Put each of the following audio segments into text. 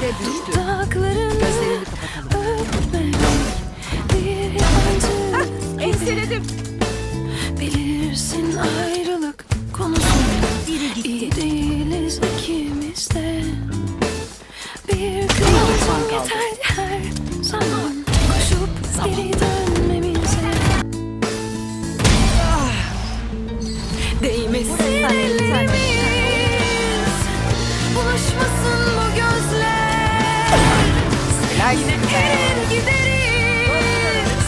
C'de düştü. Gözlerini kapatalım. Enseledim. Bilirsin ayrılık konusu İyi değiliz ikimiz de. Bir kıvılcım yeter her zaman Koşup geri dönmemize Yine erir gideriz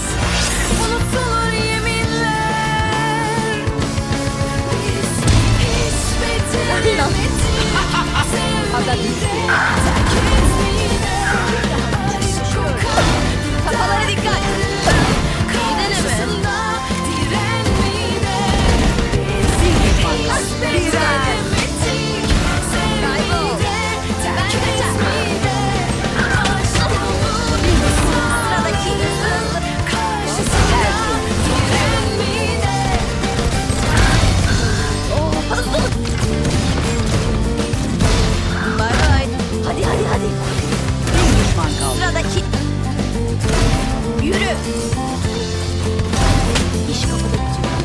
Unutulur yeminler Biz hiç Sevmeyi İş kafada bitiyor.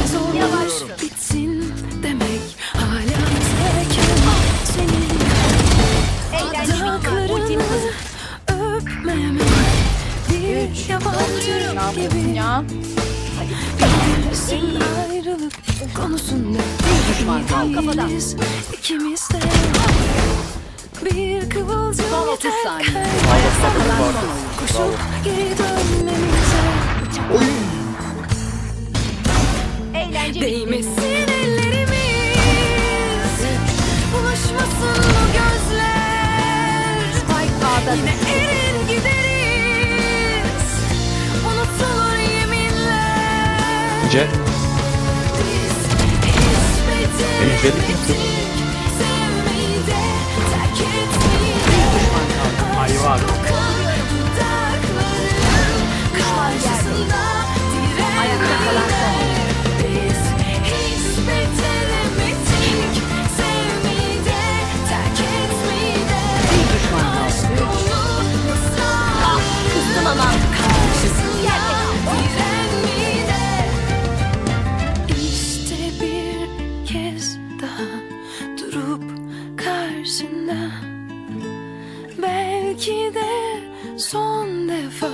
Ne bitsin demek Hala bizlerken senin Eğlence bitmiyor. Ultim öpmemek Bir yabancı gibi Bilirsin ayrılık konusunda Bir düşman. Değiliz ikimiz de Bir kıvılcım Son 30 yeter saniye. oyun. Koşup geri dönmemize Eğlence Değmesin. Ellerimiz Bulaşmasın bu gözler. Yine erir gideriz. Unutulur yeminler. C. Biz etmeyi de Hayvan. Daha durup karşında. Belki de son defa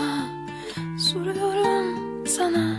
soruyorum sana